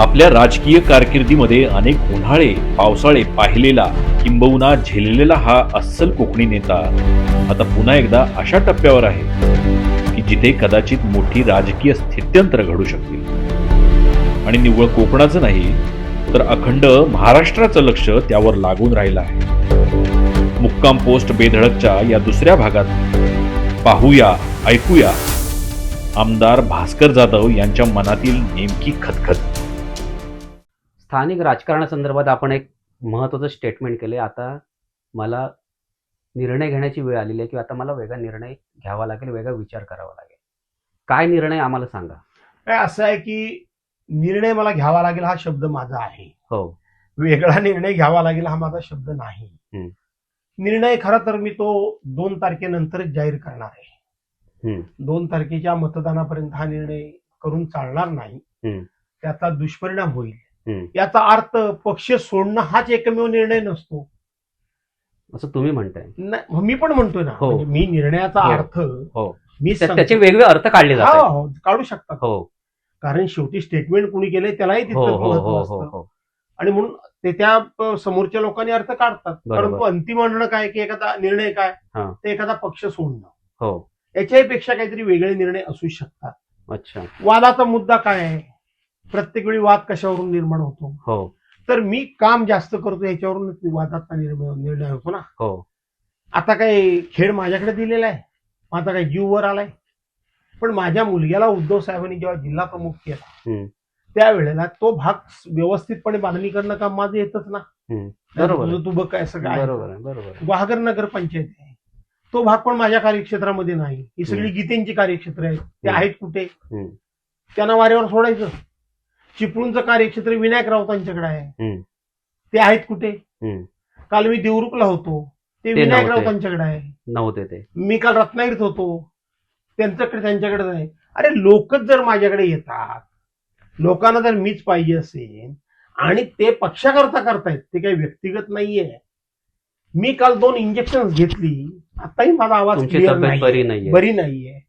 आपल्या राजकीय कारकिर्दीमध्ये अनेक उन्हाळे पावसाळे पाहिलेला किंबहुना झेललेला हा अस्सल कोकणी नेता. आता पुन्हा एकदा अशा टप्प्यावर आहे की जिथे कदाचित मोठी राजकीय स्थित्यंतर घडू शकतील. आणि निव्वळ कोकणाचं नाही तर अखंड महाराष्ट्राचं लक्ष त्यावर लागून राहिलं आहे. मुक्काम पोस्ट बेधडकच्या या दुसऱ्या भागात पाहूया ऐकूया. आमदार भास्कर जाधव यांच्या मनातील नेमकी खतखत. स्थानिक राजकारणासंदर्भात आपण एक महत्त्वाचं स्टेटमेंट केले आता मला निर्णय घेण्याची वेळ आलेली आहे किंवा आता मला वेगळा निर्णय घ्यावा लागेल वेगळा विचार करावा लागेल काय निर्णय आम्हाला सांगा काय असं आहे की निर्णय मला घ्यावा लागेल हा शब्द माझा आहे हो वेगळा निर्णय घ्यावा लागेल हा माझा शब्द नाही. निर्णय खरा तर मी तो दोन तारखेनंतरच जाहीर करणार आहे. दोन तारखेच्या मतदानापर्यंत हा निर्णय करून चालणार नाही. त्याचा दुष्परिणाम होईल. याचा अर्थ पक्ष सोडणं हाच एकमेव निर्णय नसतो असं तुम्ही म्हणताय नाही, मी पण म्हणतोय ना हो. म्हणजे मी निर्णयाचा हो. अर्थ हो. मी त्या- सांगतो. त्याचे वेगवेगळे अर्थ काढले हा, जातात हो, काढू शकतात हो कारण शेवटी स्टेटमेंट कुणी केलंय त्यालाही हो तितकंच हो महत्त्व हो असतं. हो हो आणि म्हणून ते त्या प- समोरच्या लोकांनी अर्थ काढतात बरोबर. परंतु अंतिम म्हणणं काय की एखादा निर्णय काय हा. ते एखादा पक्ष सोडणं हो याच्याही पेक्षा काहीतरी वेगळे निर्णय असू शकतात अच्छा वादाचा मुद्दा काय आहे प्रत्येक वेळी वाद कशावरून निर्माण होतो हो तर मी काम जास्त करतो याच्यावरून वादाचा निर्णय निर्णय होतो ना हो आता काय खेळ माझ्याकडे दिलेला आहे माझा काय जीव वर आलाय पण माझ्या मुलग्याला उद्धव साहेबांनी जेव्हा जिल्हा प्रमुख केला. त्यावेळेला तो भाग व्यवस्थितपणे बांधणी करणं काम माझं येतच ना. बरोबर तू बघ काय सगळं आहे. बरोबर. गुहागर नगर पंचायत आहे तो भाग पण माझ्या कार्यक्षेत्रामध्ये नाही ही सगळी. गीतेंची कार्यक्षेत्र आहेत ते. आहेत कुठे. त्यांना वाऱ्यावर सोडायचं चिपळूणचं कार्यक्षेत्र विनायक राऊतांच्याकडे आहे. हम्म. ते आहेत कुठे? हम्म. काल मी देवरुखला होतो. ते ते विनायक नव्हते. राऊतांच्याकडे आहे. नव्हते ते. मी काल रत्नागिरीत होतो. त्यांच्याकडे त्यांच्याकडे आहे अरे लोकच जर माझ्याकडे येतात लोकांना जर मीच पाहिजे असेल आणि ते पक्षाकरता करतायत ते काही व्यक्तिगत नाहीये. मी काल दोन इंजेक्शन घेतली. आताही माझा आवाज तुमची clear तब्येत नाहीये. बरी नाहीये. बरी नाहीये.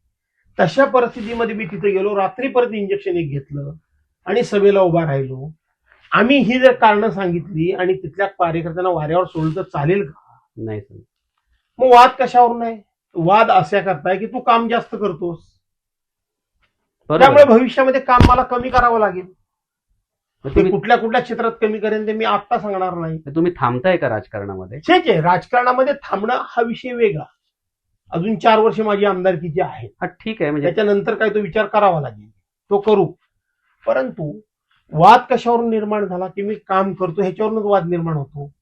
तशा परिस्थितीमध्ये मी तिथे गेलो. रात्री परत इंजेक्शन एक घेतलं. आणि सभेला उभा राहिलो. आम्ही ही जर कारणं सांगितली आणि तिथल्या कार्यकर्त्यांना वाऱ्यावर सोडलं तर चालेल का? नाही सर. मग वाद कशावरून आहे? वाद अशा करताय की तू काम जास्त करतोस. बरोबर. त्यामुळे आहे. भविष्यामध्ये काम मला कमी करावं लागेल. मग ते तुम्ही कुठल्या कुठल्या क्षेत्रात कमी करेन ते मी आता सांगणार नाही. तुम्ही थांबताय का राजकारणामध्ये? ठीक आहे राजकारणामध्ये थांबणं हा विषय वेगळा. अजून चार वर्ष माझी आमदारकीची आहेत हा ठीक आहे. म्हणजे त्याच्यानंतर काय तो विचार करावा लागेल. तो करू. परंतु वाद कशावरून निर्माण झाला की मी काम करतो ह्याच्यावरूनच वाद निर्माण होतो?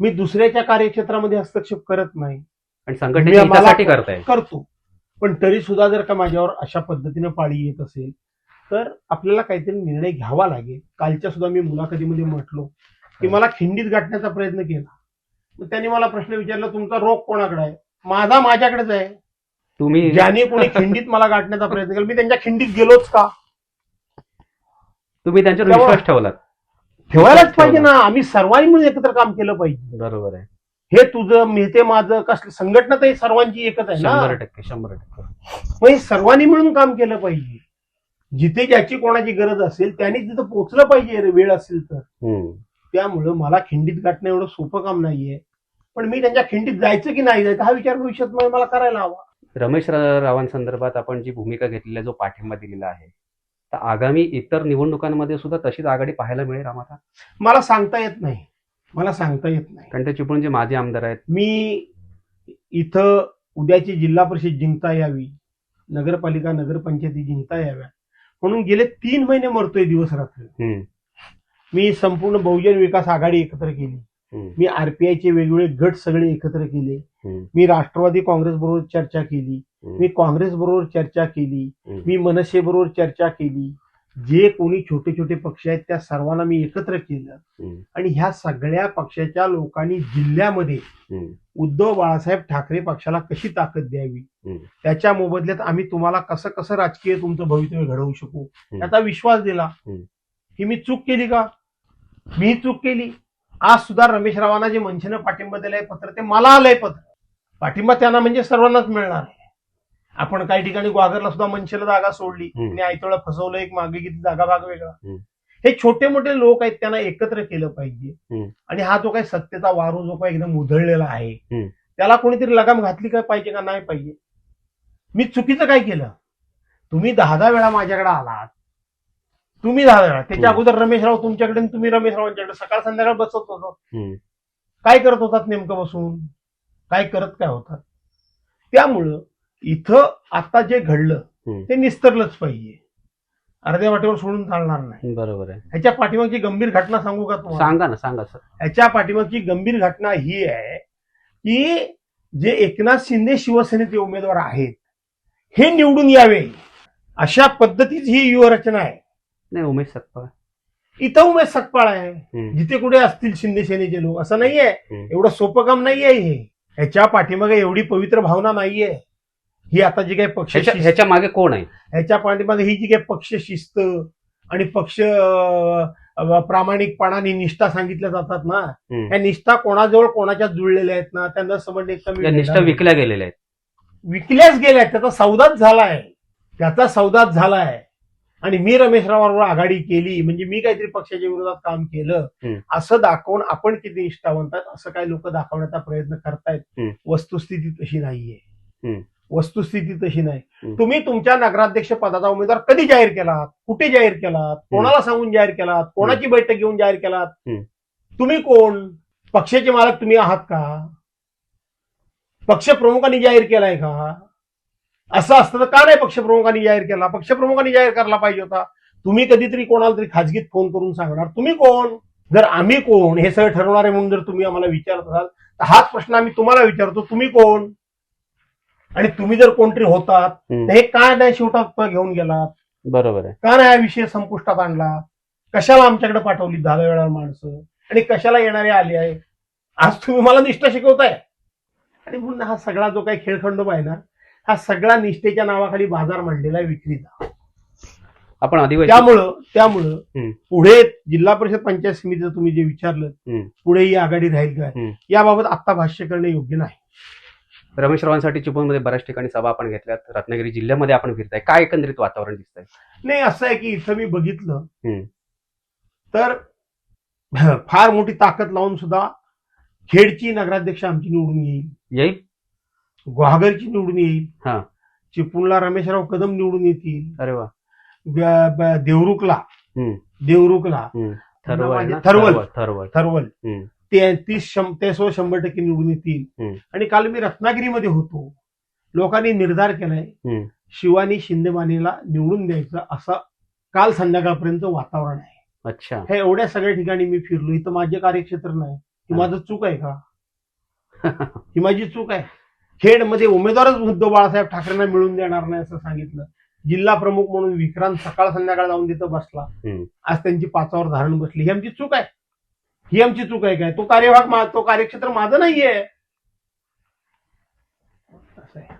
मी दुसऱ्याच्या कार्यक्षेत्रामध्ये हस्तक्षेप करत नाही. आणि करताय. करतो. पण तरी सुद्धा जर का माझ्यावर अशा पद्धतीने पाळी येत असेल तर आपल्याला काहीतरी निर्णय घ्यावा लागेल. कालच्या सुद्धा मी मुलाखतीमध्ये म्हटलो की मला खिंडीत गाठण्याचा प्रयत्न केला. मग त्यांनी मला प्रश्न विचारला तुमचा रोग कोणाकडे आहे? माझा माझ्याकडेच आहे. तुम्ही ज्याने कोणी खिंडीत मला गाठण्याचा प्रयत्न केला मी त्यांच्या खिंडीत गेलोच का? तुम्ही त्यांच्यावर त्यामुळे- विश्वास ठेवलात. ठेवायलाच पाहिजे ना. आम्ही सर्वांनी मिळून एकत्र काम केलं पाहिजे. बरोबर आहे. हे तुझं मी ते माझं कसलं संघटना तर ही सर्वांची एकच आहे ना. शंभर टक्के शंभर टक्के. मग हे सर्वांनी मिळून काम केलं पाहिजे. जिथे ज्याची कोणाची गरज असेल त्यांनी तिथं पोहोचलं पाहिजे रे, वेळ असेल तर. हम्म. त्यामुळं मला खिंडीत गाठणं एवढं सोपं काम नाहीये. पण मी त्यांच्या खिंडीत जायचं की नाही जायचं हा विचार भविष्यात मला मला करायला हवा. रमेश रा- रावांसंदर्भात आपण जी भूमिका घेतलेली जो पाठिंबा दिलेला आहे तर आगामी इतर निवडणुकांमध्ये सुद्धा तशीच आघाडी पाहायला मिळेल आम्हाला? मला सांगता येत नाही. मला सांगता येत नाही. कारण ते चिपळूणचे माजी आमदार आहेत. मी इथं उद्याची जिल्हा परिषद जिंकता यावी नगरपालिका नगरपंचायती जिंकता याव्या. म्हणून गेले तीन महिने मरतोय दिवस रात्र. मी संपूर्ण बहुजन विकास आघाडी एकत्र केली. मी आरपीआयचे वेगवेगळे गट सगळे एकत्र केले. मी राष्ट्रवादी काँग्रेस बरोबर चर्चा केली. मी काँग्रेस बरोबर चर्चा केली. मी मनसे बरोबर चर्चा केली जे कोणी छोटे छोटे पक्ष आहेत त्या सर्वांना मी एकत्र केलं. आणि ह्या सगळ्या पक्षाच्या लोकांनी जिल्ह्यामध्ये. उद्धव बाळासाहेब ठाकरे पक्षाला कशी ताकद द्यावी. त्याच्या मोबदल्यात आम्ही तुम्हाला कसं कसं राजकीय तुमचं भवितव्य घडवू शकू त्याचा विश्वास दिला. की मी चूक केली का मी चूक केली आज सुद्धा रमेश रावांना जे मनसेनं पाठिंबा दिलाय पत्र ते मला आलंय पत्र पाठिंबा त्यांना म्हणजे सर्वांनाच मिळणार आहे आपण काही ठिकाणी ग्वागरला सुद्धा मनसेला जागा सोडली. आणि आयतोळा फसवलं एक मागे किती जागा भाग वेगळा. हे छोटे मोठे लोक आहेत त्यांना एकत्र केलं पाहिजे. आणि हा जो काही सत्तेचा वारू जो काही एकदम उधळलेला आहे. त्याला कोणीतरी लगाम घातली काय पाहिजे का नाही पाहिजे मी चुकीचं काय केलं तुम्ही दहा दहा वेळा माझ्याकडे आलात तुम्ही वेळा त्याच्या हम्म. अगोदर रमेश राव तुमच्याकडे आणि तुम्ही रमेश रावांच्याकडे सकाळ संध्याकाळ बसत होतो. हम्म. काय करत होतात नेमकं बसून? काय करत काय होतात? त्यामुळं इथं आता जे घडलं. ते निस्तरलंच पाहिजे. अर्ध्या वाटेवर सोडून चालणार नाही. बरोबर आहे. ह्याच्या पाठीमागची गंभीर घटना सांगू का तुम्हाला? सांगा ना सांगा सर. ह्याच्या पाठीमागची गंभीर घटना ही आहे की जे एकनाथ शिंदे शिवसेनेचे उमेदवार आहेत हे निवडून यावे. अशा पद्धतीची ही व्यूहरचना आहे. नाही उमेश सत्पाळ. इथं उमेश सकपाळ आहे. जिथे कुठे असतील शिंदे सेनेचे लोक. असं नाहीये. एवढं सोपं काम नाहीये हे. ह्याच्या पाठीमागे एवढी पवित्र भावना नाहीये. ही आता जी काही पक्ष ह्याच्या मागे कोण आहे? ह्याच्या पाठीमागे ही जी काही पक्ष शिस्त आणि पक्ष प्रामाणिकपणाने निष्ठा सांगितल्या जातात ना. ह्या निष्ठा कोणाजवळ कोणाच्या जुळलेल्या आहेत ना त्यांना समजणे या निष्ठा विकल्या गेलेल्या आहेत. विकल्याच गेल्या त्याचा सौदाच झालाय. त्याचा सौदाच झालाय. आणि मी रमेशरावांवर आघाडी केली म्हणजे मी काहीतरी पक्षाच्या विरोधात काम केलं. असं दाखवून आपण किती निष्ठावंत आहेत असं काही लोक दाखवण्याचा प्रयत्न करतायत. वस्तुस्थिती तशी नाहीये. वस्तुस्थिती तशी नाही. तुम्ही तुमच्या नगराध्यक्ष पदाचा उमेदवार कधी जाहीर केलात? कुठे जाहीर केलात? कोणाला सांगून जाहीर केलात? कोणाची बैठक घेऊन जाहीर केलात. तुम्ही कोण? पक्षाचे मालक तुम्ही आहात का? पक्षप्रमुखांनी जाहीर केलाय का? असं असतं तर का नाही पक्षप्रमुखांनी जाहीर केला? पक्षप्रमुखांनी जाहीर करायला पाहिजे होता. तुम्ही कधीतरी कोणाला तरी खाजगीत फोन करून सांगणार. तुम्ही कोण? जर आम्ही कोण? हे सगळं ठरवणारे म्हणून जर तुम्ही आम्हाला विचारत असाल तर हाच प्रश्न आम्ही तुम्हाला विचारतो. तुम्ही कोण? आणि तुम्ही जर कोणतरी होतात. तर हे काय नाही शेवटात घेऊन गेलात? बरोबर आहे. का नाही हा विषय संपुष्टात आणला कशाला आमच्याकडे पाठवली दहा वेळा माणसं? आणि कशाला येणारे आले आहे? आज तुम्ही मला निष्ठा शिकवताय. आणि म्हणून हा सगळा जो काही खेळखंडोबा आहे ना हा सगळा निष्ठेच्या नावाखाली बाजार मांडलेला आहे विक्रीचा आपण अधिवेशन त्यामुळं त्यामुळं हम्म. पुढे जिल्हा परिषद पंचायत समितीचं तुम्ही जे विचारलं हम्म. पुढे ही आघाडी राहील काय. याबाबत आत्ता भाष्य करणे योग्य नाही रमेश रावांसाठी चिपळूणमध्ये बऱ्याच ठिकाणी सभा आपण घेतल्यात रत्नागिरी जिल्ह्यामध्ये आपण फिरताय काय एकंदरीत वातावरण दिसतंय नाही असं आहे की इथं मी बघितलं हम्म. तर फार मोठी ताकद लावून सुद्धा खेडची नगराध्यक्ष आमची निवडून येईल येईल गुहागरची निवडून येईल हा. चिपळूणला रमेशराव कदम निवडून येतील अरे वा ब- ब- देवरुखला हम्म. देवरुखला हम्म. थरवळ आहे ना? थरवल. थरवळ थरवल हम्म. ते तीस शं- ते सो शंभर टक्के निवडून येतील हम्म. आणि काल मी रत्नागिरीमध्ये होतो लोकांनी निर्धार केलाय हम्म. शिवानी शिंदेमानेला निवडून द्यायचं असं काल संध्याकाळपर्यंत वातावरण आहे अच्छा हे एवढ्या सगळ्या ठिकाणी मी फिरलो इथं माझे कार्यक्षेत्र नाही हा. माझं चूक आहे का ही माझी चूक आहे खेडमध्ये उमेदवारच उद्धव बाळासाहेब ठाकरेंना मिळून देणार नाही असं सांगितलं. जिल्हा प्रमुख म्हणून विक्रांत सकाळ संध्याकाळ जाऊन तिथं बसला. आज त्यांची पाचावर धारण बसली. ही आमची चूक आहे. ही आमची चूक आहे काय? तो कार्यभाग तो कार्यक्षेत्र माझं नाहीये.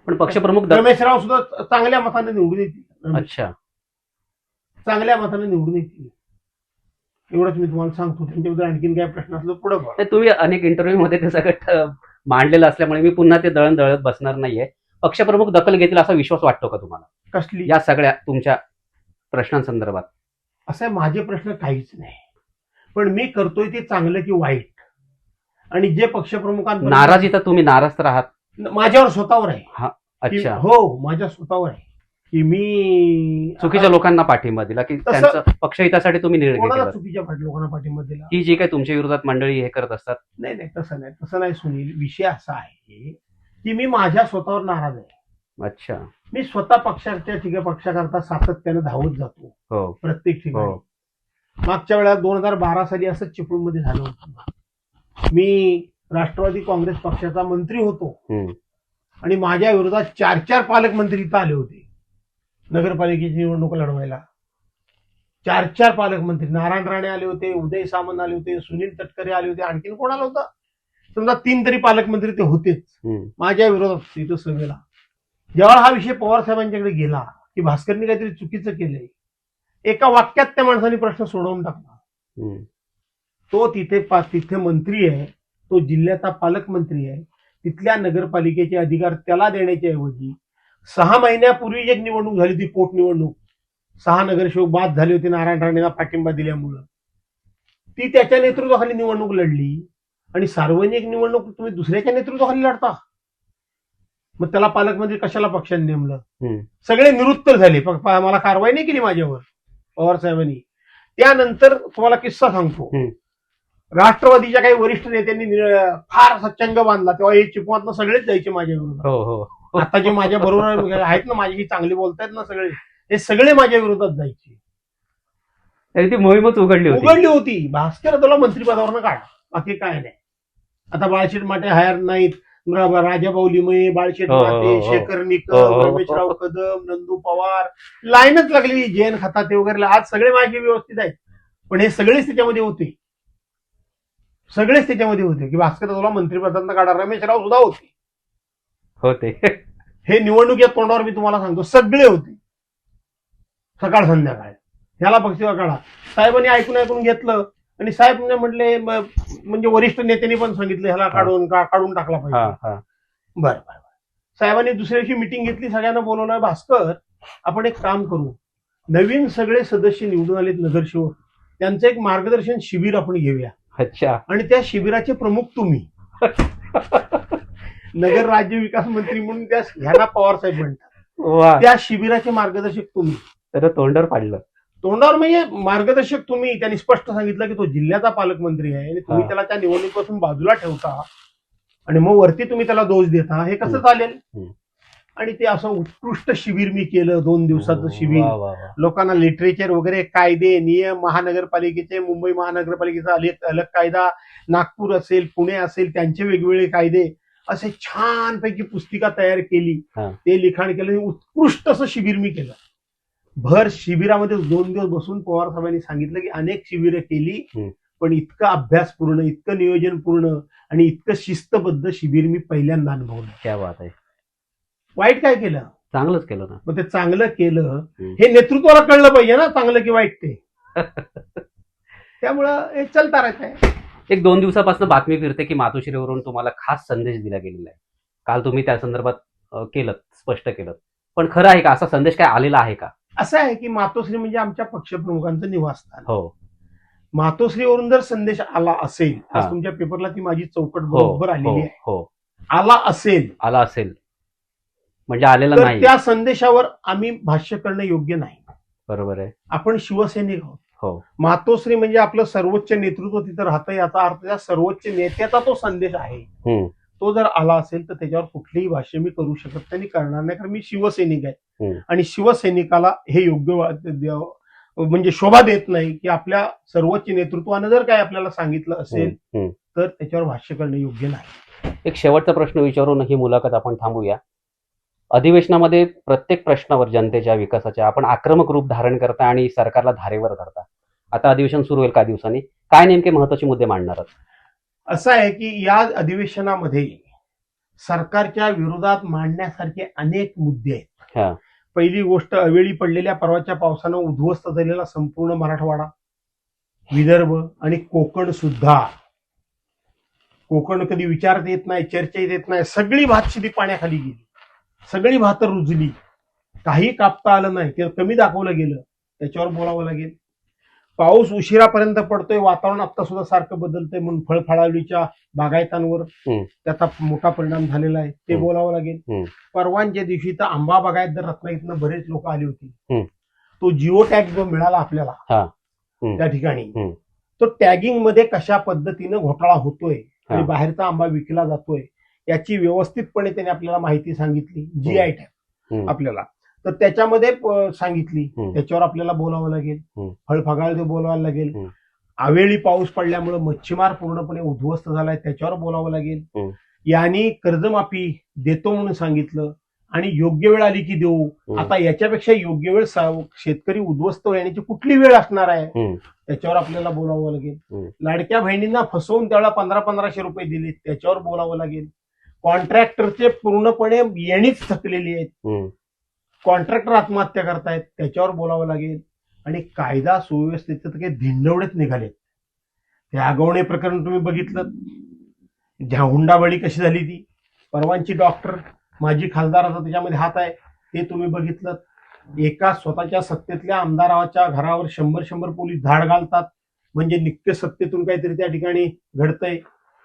पण पक्षप्रमुख रमेशराव सुद्धा चांगल्या मताने निवडून येतील. अच्छा. चांगल्या मताने निवडून येतील. एवढंच मी तुम्हाला सांगतो. त्यांच्याबद्दल आणखीन काय प्रश्न असलो पुढे तुम्ही अनेक इंटरव्ह्यू मध्ये ते सगळं मांडलेलं असल्यामुळे मी पुन्हा ते दळण दळत बसणार नाहीये. पक्षप्रमुख दखल घेतील असा विश्वास वाटतो का तुम्हाला? कसली? या सगळ्या तुमच्या प्रश्नांसंदर्भात. असं माझे प्रश्न काहीच नाही. पण मी करतोय ते चांगलं की वाईट. आणि जे पक्षप्रमुखांपर्यंत नाराजी तर तुम्ही नाराज तर आहात. माझ्यावर स्वतःवर आहे. की- अच्छा. हो माझ्या स्वतःवर आहे. की मी चुकीच्या लोकांना पाठिंबा दिला की तसं- त्यांचं पक्षहितासाठी तुम्ही निर्णय कोणाला घेतला. चुकीच्या पाठी लोकांना पाठिंबा दिला? ही जी काही तुमच्या विरोधात मंडळी हे करत असतात. नाही नाही तसं नाही तसं नाही सुनील. विषय असा आहे की मी माझ्या स्वतःवर नाराज आहे. अच्छा. मी स्वतः पक्षाच्या ठिकाणी पक्षाकरता सातत्याने धावत जातो. हो. प्रत्येक ठिकाणी. हो. मागच्या वेळेला दोन हजार बारा साली असंच चिपळूणमध्ये झालं होतं. मी राष्ट्रवादी काँग्रेस पक्षाचा मंत्री होतो. हम्म. आणि माझ्या विरोधात चार चार पालकमंत्री इथं आले होते. नगरपालिकेची निवडणूक लढवायला. चार चार पालकमंत्री. नारायण राणे आले होते उदय सामंत आले होते सुनील तटकरे आले होते आणखीन कोण आलं होतं? समजा तीन तरी पालकमंत्री ते होतेच. माझ्या विरोधात इथं सभेला. जेव्हा हा विषय पवार साहेबांच्याकडे गेला की भास्करनी काहीतरी चुकीचं केलंय एका वाक्यात त्या माणसाने प्रश्न सोडवून टाकला. तो तिथे तिथे मंत्री आहे तो जिल्ह्याचा पालकमंत्री आहे तिथल्या नगरपालिकेचे अधिकार त्याला देण्याच्या ऐवजी सहा महिन्यापूर्वी एक निवडणूक झाली ती पोटनिवडणूक सहा नगरसेवक बाद झाले होते नारायण राणेला पाठिंबा दिल्यामुळं. ती त्याच्या नेतृत्वाखाली निवडणूक लढली आणि सार्वजनिक निवडणूक तुम्ही दुसऱ्याच्या नेतृत्वाखाली लढता. मग त्याला पालकमंत्री कशाला पक्षाने नेमलं. सगळे निरुत्तर झाले. मला कारवाई नाही केली माझ्यावर पवार साहेबांनी त्यानंतर तुम्हाला किस्सा सांगतो. राष्ट्रवादीच्या काही वरिष्ठ नेत्यांनी फार सच्चंग बांधला तेव्हा हे चिपवातनं सगळेच जायचे माझ्या विरोधात. हो हो. आता जे माझ्या बरोबर आहेत ना माझी चांगली बोलतायत ना सगळे हे सगळे माझ्या विरोधात जायचे. तरी ती मोहीमच उघडली होती. उघडली होती. भास्कर तुला मंत्रिपदावरनं काढा. बाकी काय नाही. आता बाळशेठ माटे हायर नाहीत. र- राजा बाऊलीमये बाळशेठ हो, हो, माटे हो. शेखर निकम. रमेशराव कदम नंदू पवार लाईनच लागली. जैन खताते वगैरे आज सगळे माझे व्यवस्थित आहेत. पण हे सगळेच त्याच्यामध्ये होते. सगळेच त्याच्यामध्ये होते. की भास्कर तुला मंत्रिपदांना काढा. रमेशराव सुद्धा होते. होते. हे निवडणुकीच्या तोंडावर मी तुम्हाला सांगतो सगळे होते. सकाळ संध्याकाळ. ह्याला पक्षीवर काढा. साहेबांनी ऐकून ऐकून घेतलं आणि साहेब म्हटले म्हणजे वरिष्ठ नेत्यांनी पण सांगितलं ह्याला काढून का- काढून टाकला पाहिजे. हा बरं बरं बरं. साहेबांनी दुसऱ्या दिवशी मिटिंग घेतली सगळ्यांना बोलवलं भास्कर आपण एक काम करू. नवीन सगळे सदस्य निवडून आलेत नगरसेवक. त्यांचं एक मार्गदर्शन शिबिर आपण घेऊया. अच्छा. आणि त्या शिबिराचे प्रमुख तुम्ही. नगर राज्य विकास मंत्री म्हणून त्या ह्यांना पवार साहेब म्हणतात. त्या शिबिराचे मार्गदर्शक तुम्ही. तर तोंडर पाडलं. तोंडावर म्हणजे मार्गदर्शक तुम्ही. त्यांनी स्पष्ट सांगितलं की तो जिल्ह्याचा पालकमंत्री आहे आणि तुम्ही. त्याला त्या निवडणुकीपासून बाजूला ठेवता आणि मग वरती तुम्ही त्याला दोष देता. हे कसं. चालेल. आणि ते असं उत्कृष्ट शिबिर मी केलं दोन दिवसाचं शिबिर. लोकांना लिटरेचर वगैरे कायदे नियम महानगरपालिकेचे मुंबई महानगरपालिकेचा अलग अलग कायदा नागपूर असेल पुणे असेल त्यांचे वेगवेगळे कायदे. असे छानपैकी पुस्तिका तयार केली. हा. ते लिखाण केलं. आणि उत्कृष्ट असं शिबिर मी केलं. भर शिबिरामध्ये दोन दिवस बसून पवार साहेबांनी सांगितलं की अनेक शिबिरं केली हम्म. पण इतकं अभ्यास पूर्ण इतकं नियोजन पूर्ण आणि इतकं शिस्तबद्ध शिबिर मी पहिल्यांदा अनुभवलं. क्या बात आहे. वाईट काय केलं? चांगलंच केलं ना. मग ते चांगलं केलं. हम्म. हे नेतृत्वाला कळलं पाहिजे ना चांगलं की वाईट ते. त्यामुळं हे चलता राहत आहे एक दोन दिवसापासून बातमी फिरते की मातोश्रीवरून तुम्हाला खास संदेश दिला गेलेला आहे. काल तुम्ही त्या संदर्भात केलं स्पष्ट केलं. पण खरं आहे का असा संदेश काय आलेला आहे का? असं आहे की मातोश्री म्हणजे आमच्या पक्षप्रमुखांचं निवासस्थान. हो. मातोश्रीवरून जर संदेश आला असेल आज हा. तुमच्या पेपरला ती माझी चौकट हो बरोबर हो आलेली आहे. हो. आला असेल. आला असेल. म्हणजे आलेला नाही. त्या संदेशावर आम्ही भाष्य करणं योग्य नाही. बरोबर आहे. आपण शिवसैनिक आहोत. हो मातोश्री म्हणजे आपलं सर्वोच्च नेतृत्व तिथं राहतं याचा अर्थ त्या सर्वोच्च नेत्याचा तो संदेश आहे. तो जर आला असेल तर त्याच्यावर कुठलीही भाष्य मी करू शकत नाही आणि करणार नाही कारण मी शिवसैनिक आहे. आणि शिवसैनिकाला हे योग्य म्हणजे शोभा देत नाही की आपल्या सर्वोच्च नेतृत्वानं जर काय आपल्याला सांगितलं असेल. तर त्याच्यावर भाष्य करणं योग्य नाही एक शेवटचा प्रश्न विचारून ही मुलाखत आपण थांबूया अधिवेशनामध्ये प्रत्येक प्रश्नावर जनतेच्या विकासाच्या आपण आक्रमक रूप धारण करता आणि सरकारला धारेवर धरता. आता अधिवेशन सुरू होईल काही दिवसांनी? काय नेमके महत्त्वाचे मुद्दे मांडणार आहात? असं आहे की या अधिवेशनामध्ये सरकारच्या विरोधात मांडण्यासारखे अनेक मुद्दे हा. आहेत पहिली गोष्ट अवेळी पडलेल्या परवाच्या पावसानं उद्ध्वस्त झालेला संपूर्ण मराठवाडा विदर्भ आणि कोकण सुद्धा. कोकण कधी विचारता येत नाही चर्चेत येत नाही सगळी भातशिदी पाण्याखाली गेली. सगळी भात रुजली काही कापता आलं नाही ते कमी दाखवलं गेलं त्याच्यावर बोलावं लागेल पाऊस उशिरापर्यंत पडतोय वातावरण आता सुद्धा सारखं बदलतंय म्हणून फळफळावळीच्या बागायतांवर. त्याचा मोठा परिणाम झालेला आहे ते. बोलावं लागेल. परवानच्या दिवशी तर आंबा बागायत दर रत्नागिरीतनं बरेच लोक आले होते. तो जिओ टॅग जो मिळाला आपल्याला. त्या ठिकाणी. तो टॅगिंगमध्ये कशा पद्धतीनं घोटाळा होतोय आणि. बाहेरचा आंबा विकला जातोय याची व्यवस्थितपणे त्याने आपल्याला माहिती सांगितली जी आय टॅग हम्म. आपल्याला तर त्याच्यामध्ये सांगितली हम्म. त्याच्यावर आपल्याला बोलावं लागेल हम्म. फळफगाळ बोलावं लागेल हम्म. अवेळी पाऊस पडल्यामुळे मच्छीमार पूर्णपणे उद्ध्वस्त झालाय त्याच्यावर बोलावं लागेल. यांनी कर्जमाफी देतो म्हणून सांगितलं आणि योग्य वेळ आली की देऊ. आता याच्यापेक्षा योग्य वेळ शेतकरी उद्ध्वस्त येण्याची कुठली वेळ असणार आहे. त्याच्यावर आपल्याला बोलावं लागेल. लाडक्या बहिणींना फसवून त्यावेळेला पंधरा पंधराशे रुपये दिले त्याच्यावर बोलावं लागेल कॉन्ट्रॅक्टरचे पूर्णपणे येणीच थकलेली आहेत. कॉन्ट्रॅक्टर आत्महत्या करतायत त्याच्यावर बोलावं लागेल आणि कायदा सुव्यवस्थेचे तर काही धिंडवडेच निघालेत. ते आगवणे प्रकरण तुम्ही बघितलं. ज्या हुंडाबळी कशी झाली ती. परवांची डॉक्टर माजी खासदाराचा त्याच्यामध्ये हात आहे. ते तुम्ही बघितलं. एका स्वतःच्या सत्तेतल्या आमदाराच्या घरावर शंभर शंभर पोलीस धाड घालतात. म्हणजे नित्य सत्तेतून काहीतरी त्या ठिकाणी घडतंय.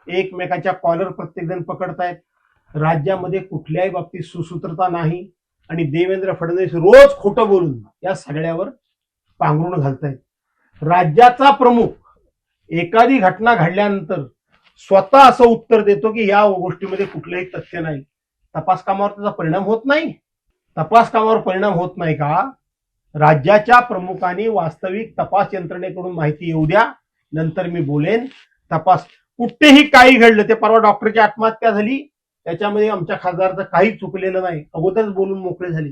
एकमेकाच्या कॉलर प्रत्येकजण पकडतायत. राज्यामध्ये कुठल्याही बाबतीत सुसूत्रता नाही आणि देवेंद्र फडणवीस रोज खोटं बोलून या सगळ्यावर पांघरून घालतायत. राज्याचा प्रमुख एखादी घटना घडल्यानंतर स्वतः असं उत्तर देतो की या गोष्टीमध्ये कुठलंही तथ्य नाही. तपास कामावर त्याचा परिणाम होत नाही. तपास कामावर परिणाम होत नाही का? राज्याच्या प्रमुखांनी वास्तविक तपास यंत्रणेकडून माहिती येऊ द्या नंतर मी बोलेन. तपास कुठेही काही घडलं ते परवा डॉक्टरची आत्महत्या झाली त्याच्यामध्ये आमच्या खासदारचं काही चुकलेलं नाही. अगोदरच बोलून मोकळे झाले.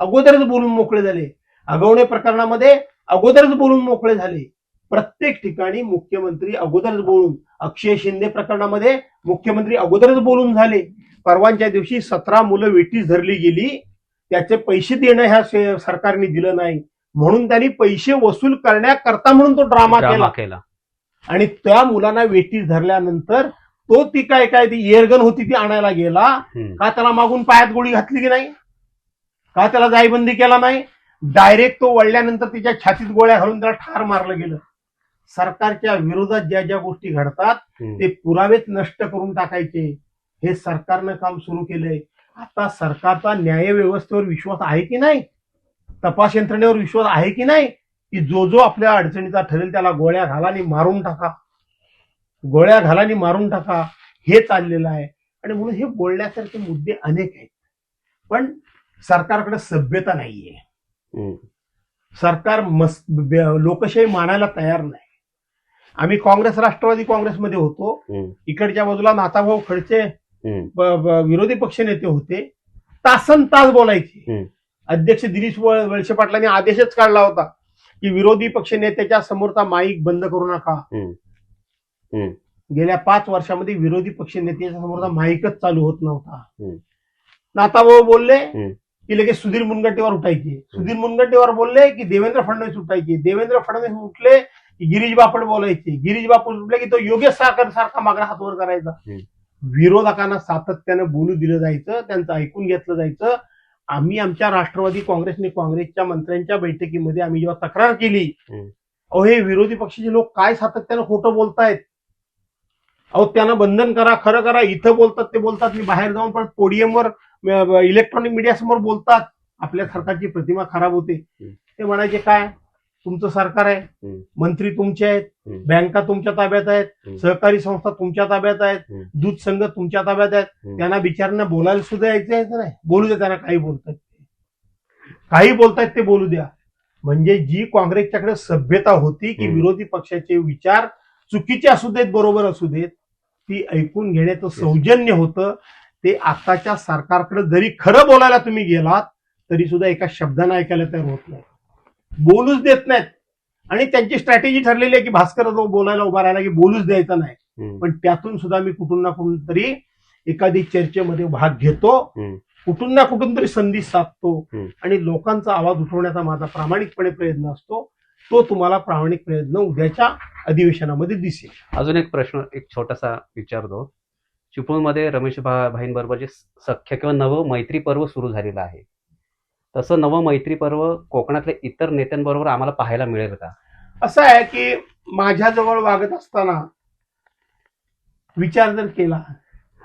अगोदरच बोलून मोकळे झाले. अगवणे प्रकरणामध्ये अगोदरच बोलून मोकळे झाले. प्रत्येक ठिकाणी मुख्यमंत्री अगोदरच बोलून अक्षय शिंदे प्रकरणामध्ये मुख्यमंत्री अगोदरच बोलून झाले. परवांच्या दिवशी सतरा मुलं वेटीस धरली गेली. त्याचे पैसे देणं ह्या सरकारने दिलं नाही. म्हणून त्यांनी पैसे वसूल करण्याकरता म्हणून तो ड्रामा केला ड्रामा केला. आणि त्या मुलांना वेटीस धरल्यानंतर तो ती काय काय ती एअरगन होती ती आणायला गेला. हम्म. का त्याला मागून पायात गोळी घातली की नाही? का त्याला जायबंदी केला नाही? डायरेक्ट तो वळल्यानंतर तिच्या छातीत गोळ्या घालून त्याला ठार मारलं गेलं. सरकारच्या विरोधात ज्या ज्या गोष्टी घडतात. ते पुरावेच नष्ट करून टाकायचे. हे सरकारनं काम सुरू केलंय. आता सरकारचा न्याय व्यवस्थेवर विश्वास आहे की नाही? तपास यंत्रणेवर विश्वास आहे की नाही? की जो जो आपल्या अडचणीचा ठरेल त्याला गोळ्या घाला आणि मारून टाका. गोळ्या घाला आणि मारून टाका हे चाललेलं आहे. आणि म्हणून हे बोलण्यासारखे मुद्दे अनेक आहेत. पण सरकारकडे सभ्यता नाहीये. सरकार मस लोकशाही मानायला तयार नाही. आम्ही काँग्रेस राष्ट्रवादी काँग्रेसमध्ये होतो. इकडच्या बाजूला नाताभाऊ ब- विरोधी पक्षनेते होते. तासन तास बोलायचे. अध्यक्ष दिलीप वळ- वळसे पाटलांनी आदेशच काढला होता की विरोधी पक्षनेत्याच्या समोरचा माईक बंद करू नका. गेल्या पाच वर्षामध्ये विरोधी पक्षनेत्याच्या समोरचा माईकच चालू होत नव्हता. नाताभाऊ बोलले. की लगेच सुधीर मुनगंटीवार उठायचे. सुधीर मुनगंटीवार बोलले की देवेंद्र फडणवीस उठायचे. देवेंद्र फडणवीस उठले की गिरीश बापट बोलायचे. गिरीश बापट उठले की तो योगेश साखर सारखा मागणा हात वर करायचा. विरोधकांना सातत्यानं बोलू दिलं जायचं त्यांचं ऐकून घेतलं जायचं. आम्ही आमच्या राष्ट्रवादी काँग्रेसने काँग्रेसच्या मंत्र्यांच्या बैठकीमध्ये आम्ही जेव्हा तक्रार केली. अहो हे विरोधी पक्षाचे लोक काय सातत्यानं खोटं बोलतायत? अहो त्यांना बंधन करा खरं करा इथं बोलतात ते बोलतात मी बाहेर जाऊन पण पोडियमवर इलेक्ट्रॉनिक मीडिया समोर बोलतात आपल्या सरकारची प्रतिमा खराब होते ते म्हणायचे काय तुमचं सरकार आहे. मंत्री तुमचे आहेत. बँका तुमच्या ताब्यात आहेत. सहकारी संस्था तुमच्या ताब्यात आहेत. दूध संघ तुमच्या ताब्यात आहेत. त्यांना बिचारांना बोलायला सुद्धा यायचं नाही बोलू द्या त्यांना काही बोलतात काही बोलतायत ते बोलू द्या म्हणजे जी काँग्रेसच्याकडे सभ्यता होती की. विरोधी पक्षाचे विचार चुकीचे असू देत बरोबर असू देत ती ऐकून घेण्याचं सौजन्य होतं. ते आताच्या सरकारकडे जरी खरं बोलायला तुम्ही गेलात तरी सुद्धा एका शब्दानं ऐकायला तयार होत नाही. बोलूच देत नाहीत. आणि त्यांची स्ट्रॅटेजी ठरलेली आहे की भास्कर बोलायला उभा राहिला की बोलूच द्यायचा नाही. पण त्यातून सुद्धा मी कुठून ना कुठून तरी एखादी चर्चेमध्ये भाग घेतो. कुठून ना कुठून तरी संधी साधतो. आणि लोकांचा आवाज उठवण्याचा माझा प्रामाणिकपणे प्रयत्न असतो. तो तुम्हाला प्रामाणिक प्रयत्न उद्याच्या अधिवेशनामध्ये दिसेल. अजून एक प्रश्न एक छोटासा विचारतो चिपळूणमध्ये रमेश भा भाईंबरोबर जे सख्य किंवा नवं मैत्री पर्व सुरू झालेलं आहे. तसं नवं मैत्री पर्व कोकणातल्या इतर नेत्यांबरोबर आम्हाला पाहायला मिळेल का? असं आहे की माझ्याजवळ वागत असताना विचार जर केला.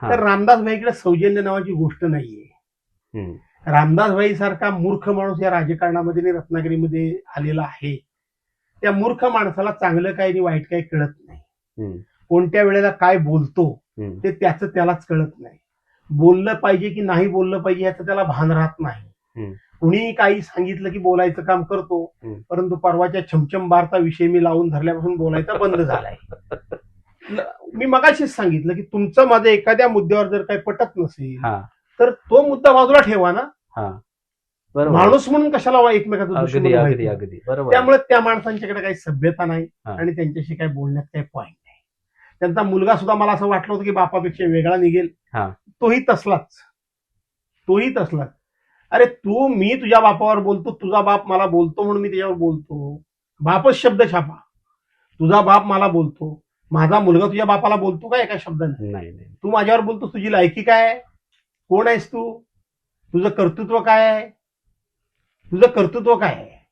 तर रामदास भाईकडे सौजन्य नावाची गोष्ट नाहीये. रामदास भाई सारखा मूर्ख माणूस या राजकारणामध्ये रत्नागिरीमध्ये आलेला आहे. त्या मूर्ख माणसाला चांगलं काय आणि वाईट काय कळत नाही. कोणत्या वेळेला काय बोलतो. ते त्याचं त्यालाच कळत नाही बोललं पाहिजे की नाही बोललं पाहिजे याचं त्याला भान राहत नाही हम्म. कुणी काही सांगितलं की बोलायचं काम करतो. परंतु परवाच्या छमछम बारचा विषय मी लावून धरल्यापासून बोलायचा बंद झालाय मी मगाशीच सांगितलं की तुमचं माझं एखाद्या मुद्द्यावर जर काही पटत नसेल हा तर तो मुद्दा बाजूला ठेवा ना बरोबर. माणूस म्हणून कशाला वा- एकमेकाचं अगदी दुश्मन अगदी व्हायचं? अगदी बरोबर. त्यामुळे त्या माणसांच्याकडे काही सभ्यता नाही हा. आणि त्यांच्याशी काही बोलण्यात काही पॉईंट नाही. त्यांचा मुलगा सुद्धा मला असं वाटलं होतं की बापापेक्षा वेगळा निघेल. हा. तोही तसलाच. तोही तसलाच. अरे तू मी तुझ्या बापावर बोलतो तुझा बाप मला बोलतो म्हणून मी त्याच्यावर बोलतो. बापच शब्द छापा. तुझा बाप मला बोलतो. माझा मुलगा तुझ्या बापाला बोलतो का एका शब्दाने? नाही नाही. तू माझ्यावर बोलतोस तुझी लायकी काय आहे? कोण आहेस तू? तुझं कर्तृत्व काय आहे? तुझं कर्तृत्व काय आहे?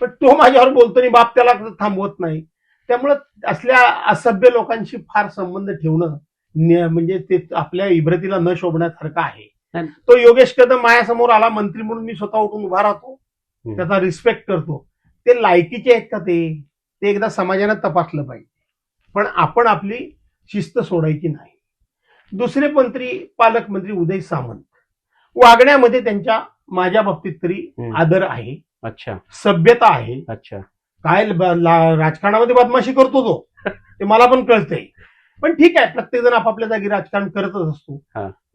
पण तो माझ्यावर बोलतो आणि बाप त्याला थांबवत नाही. त्यामुळं असल्या असभ्य लोकांशी फार संबंध ठेवणं ने- म्हणजे ते आपल्या इब्रतीला न शोभण्यासारखं आहे. नाही. तो योगेश कदम माझ्यासमोर आला मंत्री म्हणून मी स्वतः उठून उभा राहतो. त्याचा रिस्पेक्ट करतो. ते लायकीचे आहेत का ते? ते एकदा समाजानं तपासलं पाहिजे. पण आपण आपली शिस्त सोडायची नाही. दुसरे मंत्री पालकमंत्री उदय सामंत. वागण्यामध्ये त्यांच्या माझ्या बाबतीत तरी हम्म. आदर आहे अच्छा सभ्यता आहे अच्छा काय ब- ला- राजकारणामध्ये बदमाशी करतो तो ते मला पण कळतंय पण ठीक आहे प्रत्येक जण आपापल्या जागी राजकारण करतच असतो.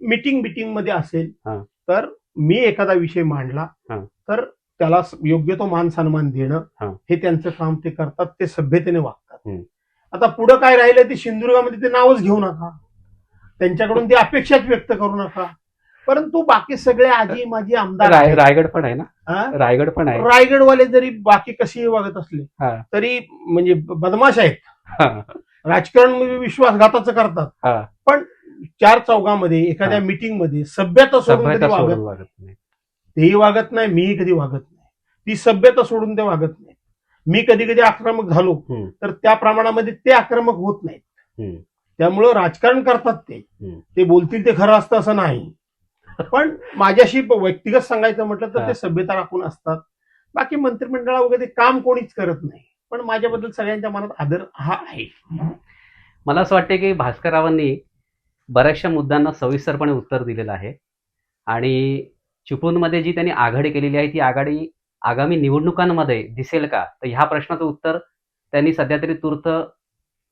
मिटिंग बिटिंगमध्ये असेल हा. तर मी एखादा विषय मांडला हा. तर त्याला स- योग्य तो मान सन्मान देणं हा. हे त्यांचं काम ते करतात ते सभ्यतेने वागतात हम्म. आता पुढं काय राहिलं ते सिंधुदुर्गामध्ये ते नावच घेऊ नका त्यांच्याकडून ती अपेक्षाच व्यक्त करू नका परंतु बाकी सगळे आजी माझी आमदार राय- आहेत. रायगड पण आहे ना हा? रायगड पण आहे रायगडवाले जरी बाकी कशीही वागत असले हा. तरी म्हणजे बदमाश आहेत हा, राजकारण म्हणजे विश्वासघाताचं करतात. पण चार चौघामध्ये एखाद्या हा. मीटिंगमध्ये सभ्यता सोडून सभ्यता कधी वागत सोडून वागत नाही तेही वागत नाही मीही कधी वागत नाही ती सभ्यता सोडून ते वागत नाही मी कधी कधी आक्रमक झालो हम्म. तर त्या प्रमाणामध्ये ते आक्रमक होत नाहीत हम्म. त्यामुळं राजकारण करतात ते हम्म. ते बोलतील ते खरं असतं असं नाही पण माझ्याशी व्यक्तिगत सांगायचं म्हटलं तर. ते सभ्यता राखून असतात. बाकी मंत्रिमंडळा वगैरे काम कोणीच करत नाही. पण माझ्याबद्दल सगळ्यांच्या मनात आदर हा आहे. मला असं वाटतं की भास्कररावांनी बऱ्याचशा मुद्द्यांना सविस्तरपणे उत्तर दिलेलं आहे. आणि चिपळूणमध्ये जी त्यांनी आघाडी केलेली आहे ती आघाडी आगामी निवडणुकांमध्ये दिसेल का? तर ह्या प्रश्नाचं उत्तर त्यांनी सध्या तरी तूर्त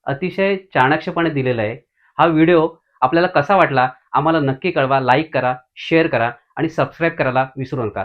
अतिशय चाणक्षपणे दिलेलं आहे. हा व्हिडिओ आपल्याला कसा वाटला आम्हाला नक्की कळवा लाईक करा शेअर करा आणि सबस्क्राईब करायला विसरू नका.